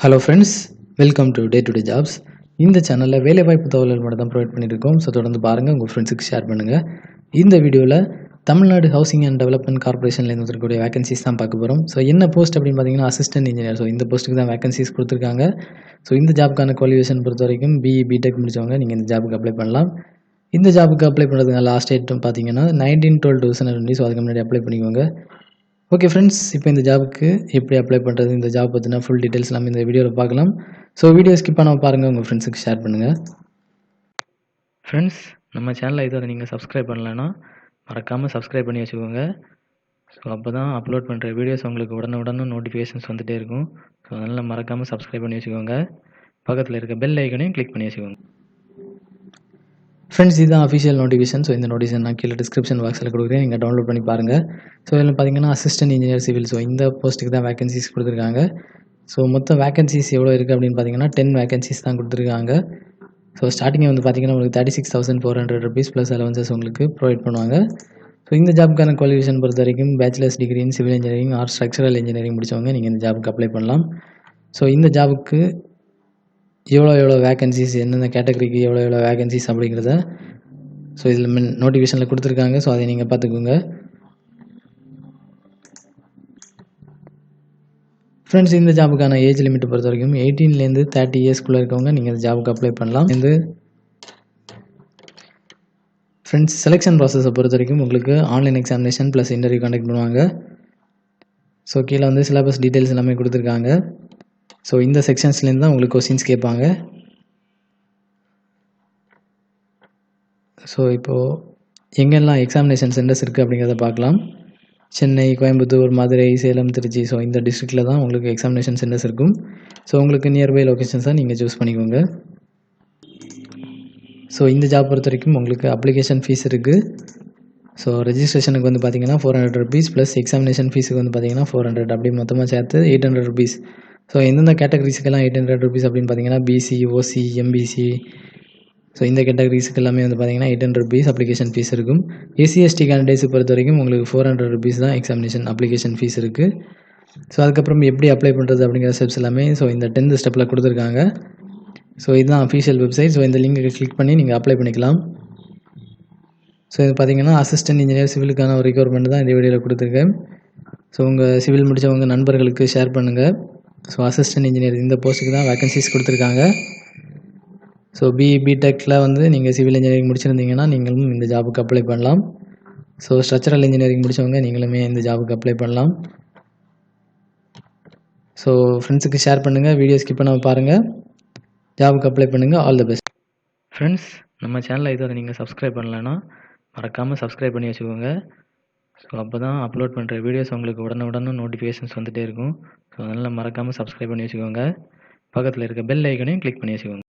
Hello friends welcome to day to day jobs இந்த சேனலில் வேலைவாய்ப்பு தகவல்கள் மட்டும் தான் ப்ரொவைட் பண்ணியிருக்கோம் ஸோ தொடர்ந்து பாருங்கள் உங்கள் ஃப்ரெண்ட்ஸுக்கு ஷேர் பண்ணுங்கள் இந்த வீடியோவில் தமிழ்நாடு ஹவுசிங் அண்ட் டெவலப்மெண்ட் கார்பரேஷன்லேருந்து இருக்கக்கூடிய வேகன்சிஸ் தான் பார்க்க போகிறோம் ஸோ என்ன போஸ்ட் அப்படின்னு பார்த்தீங்கன்னா அசிஸ்டன்ட் இன்ஜினியர் ஸோ இந்த போஸ்ட்டுக்கு தான் வேகன்சிஸ் கொடுத்துருக்காங்க. ஸோ இந்த ஜாப்க்கான குவாலிஃபிகேஷன் பொறுத்த வரைக்கும் பிஇ பிடெக் முடிச்சவங்க நீங்கள் இந்த ஜாபுக்கு அப்ளை பண்ணலாம். இந்த ஜாபுக்கு அப்ளை பண்ணுறதுக்கான லாஸ்ட் டேட்டும் பார்த்தீங்கன்னா nineteen twelve two thousand so அதுக்கு முன்னாடி அப்ளை பண்ணிக்கோங்க. ஓகே ஃப்ரெண்ட்ஸ் இப்போ இந்த ஜாபுக்கு எப்படி அப்ளை பண்ணுறது இந்த ஜாப் பற்றின ஃபுல் டீட்டெயில்ஸ் நம்ம இந்த வீடியோவில் பார்க்கலாம். ஸோ வீடியோ ஸ்கிப் பண்ணாமல் பாருங்கள் உங்கள் ஃப்ரெண்ட்ஸுக்கு ஷேர் பண்ணுங்கள் ஃப்ரெண்ட்ஸ் நம்ம சேனலை இதுவரை நீங்கள் சப்ஸ்கிரைப் பண்ணலைன்னா மறக்காமல் சப்ஸ்கிரைப் பண்ணி வச்சுக்கோங்க. ஸோ அப்போ தான் அப்லோட் பண்ணுற வீடியோஸ் உங்களுக்கு உடனுடன் நோட்டிஃபிகேஷன்ஸ் வந்துகிட்டே இருக்கும். ஸோ அதனால் மறக்காமல் சப்ஸ்கிரைப் பண்ணி வச்சுக்கோங்க. பக்கத்தில் இருக்க பெல் ஐக்கனையும் கிளிக் பண்ணி வச்சுக்கோங்க. ஃப்ரெண்ட்ஸ் இதுதான் அஃபிஷியல் நோட்டிஃபிகேஷன் ஸோ இந்த நோட்டிஃபிகேஷன் நான் கீழே டிஸ்கிரிப்ஷன் பாக்ஸில் கொடுக்குறேன். நீங்கள் டவுன்லோட் பண்ணி பாருங்கள் ஸோ இதில் பார்த்தீங்கன்னா அசிஸ்டன்ட் இன்ஜினியர் சிவில் ஸோ இந்த போஸ்ட்டுக்கு தான் வேகன்சிஸ் கொடுத்துருக்காங்க. ஸோ மொத்தம் வேகன்சிஸ் எவ்வளோ இருக்குது அப்படின்னு பார்த்தீங்கன்னா டென் வேகன்சிஸ் தான் கொடுத்துருக்காங்க. ஸோ ஸ்டார்டிங் வந்து பார்த்தீங்கன்னா உங்களுக்கு thirty six thousand four hundred rupees plus allowances உங்களுக்கு ப்ரொவைட் பண்ணுவாங்க. ஸோ இந்த ஜாப்க்கான குவாலிஃபிகேஷன் பொறுத்த வரைக்கும் bachelors degree in civil engineering or structural engineering முடிச்சவங்க நீங்கள் இந்த ஜாபுக்கு அப்ளை பண்ணலாம். ஸோ இந்த ஜாபுக்கு எவ்வளோ எவ்வளோ வேகன்சிஸ் எந்தெந்த கேட்டகரிக்கு எவ்வளோ எவ்வளோ வேகன்சிஸ் அப்படிங்கிறத ஸோ இதில் மின் நோட்டிஃபிகேஷனில் கொடுத்துருக்காங்க ஸோ அதை நீங்கள் பார்த்துக்கோங்க. ஃப்ரெண்ட்ஸ் இந்த ஜாபுக்கான ஏஜ் லிமிட் பொறுத்த வரைக்கும் எயிட்டீன்லேருந்து தேர்ட்டி இயர்ஸ்க்குள்ளே இருக்கவங்க நீங்கள் இந்த ஜாபுக்கு அப்ளை பண்ணலாம். இந்த ஃப்ரெண்ட்ஸ் செலெக்ஷன் ப்ராசஸை பொறுத்த வரைக்கும் உங்களுக்கு online examination plus interview conduct பண்ணுவாங்க. ஸோ கீழே வந்து சிலபஸ் டீட்டெயில்ஸ் எல்லாமே கொடுத்துருக்காங்க. ஸோ இந்த செக்ஷன்ஸ்லேருந்து தான் உங்களுக்கு கொஸ்டின்ஸ் கேட்பாங்க. ஸோ இப்போது எங்கெல்லாம் எக்ஸாமினேஷன் சென்டர்ஸ் இருக்குது அப்படிங்கிறத பார்க்கலாம். சென்னை கோயம்புத்தூர் மதுரை சேலம் திருச்சி. ஸோ இந்த டிஸ்ட்ரிக்டில் தான் உங்களுக்கு எக்ஸாமினேஷன் சென்டர்ஸ் இருக்கும். ஸோ உங்களுக்கு நியர்பை லொக்கேஷன்ஸாக நீங்கள் சூஸ் பண்ணிக்கோங்க. ஸோ இந்த ஜாப் பொறுத்த வரைக்கும் உங்களுக்கு அப்ளிகேஷன் ஃபீஸ் இருக்குது ஸோ ரெஜிஸ்ட்ரேஷனுக்கு வந்து பார்த்தீங்கன்னா four hundred rupees plus examination ஃபீஸுக்கு வந்து பார்த்தீங்கன்னா ஃபோர் ஹண்ட்ரட் அப்படி மொத்தமாக சேர்த்து எயிட் ஹண்ட்ரட் ருபீஸ் ஸோ எந்தெந்த கேட்டகரிஸுக்கெல்லாம் எயிட் ஹண்ட்ரட் ருபீஸ் அப்படின்னு பார்த்தீங்கன்னா பிசி ஓசி எம்பிசி ஸோ இந்த கேட்டகரிஸுக்கு எல்லாமே வந்து பார்த்தீங்கன்னா eight hundred rupees application fees இருக்கும். எஸ்சிஎஸ்டி கேண்டிடேட்ஸுக்கு பொறுத்த வரைக்கும் உங்களுக்கு ஃபோர் ஹண்ட்ரட் ருபீஸ் தான் எக்ஸாமினேஷன் அப்ளிகேஷன் ஃபீஸ் இருக்குது ஸோ அதுக்கப்புறம் எப்படி அப்ளை பண்ணுறது அப்படிங்கிற ஸ்டெப்ஸ் எல்லாமே ஸோ இந்த டென்த் ஸ்டெப்பில் கொடுத்துருக்காங்க. ஸோ இதுதான் அஃபீஷியல் வெப்சைட் ஸோ இந்த லிங்கை கிளிக் பண்ணி நீங்கள் அப்ளை பண்ணிக்கலாம். ஸோ இது பார்த்தீங்கன்னா அசிஸ்டன்ட் இன்ஜினியர் சிவிலுக்கான ஒரு ரெக்யூர்மெண்ட் தான் இந்த வீடியோவில் கொடுத்துருக்கேன். ஸோ உங்கள் சிவில் முடித்தவங்க நண்பர்களுக்கு ஷேர் பண்ணுங்கள் ஸோ அசிஸ்டன்ட் இன்ஜினியர் இந்த போஸ்ட்டுக்கு தான் வேகன்சிஸ் கொடுத்துருக்காங்க. ஸோ பி பிடெக்கில் வந்து நீங்கள் சிவில் இன்ஜினியரிங் முடிச்சிருந்தீங்கன்னா நீங்களும் இந்த ஜாபுக்கு அப்ளை பண்ணலாம். ஸோ ஸ்ட்ரக்சரல் இன்ஜினியரிங் முடித்தவங்க நீங்களுமே இந்த ஜாபுக்கு அப்ளை பண்ணலாம். ஸோ ஃப்ரெண்ட்ஸுக்கு ஷேர் பண்ணுங்கள் வீடியோ ஸ்கிப் பண்ணாமல் பாருங்கள் ஜாபுக்கு அப்ளை பண்ணுங்கள் ஆல் த பெஸ்ட் ஃப்ரெண்ட்ஸ் நம்ம சேனலை இதுவரை நீங்கள் சப்ஸ்கிரைப் பண்ணலைன்னா மறக்காமல் சப்ஸ்கிரைப் பண்ணி வச்சுக்கோங்க. ஸோ அப்போ தான் அப்லோட் பண்ணுற வீடியோஸ் உங்களுக்கு உடனே நோட்டிஃபிகேஷன்ஸ் வந்துகிட்டே இருக்கும். ஸோ அதனால் மறக்காமல் சப்ஸ்கிரைப் பண்ணி வச்சுக்கோங்க. பக்கத்தில் இருக்க பெல் ஐக்கனையும் கிளிக் பண்ணி வச்சுக்கோங்க.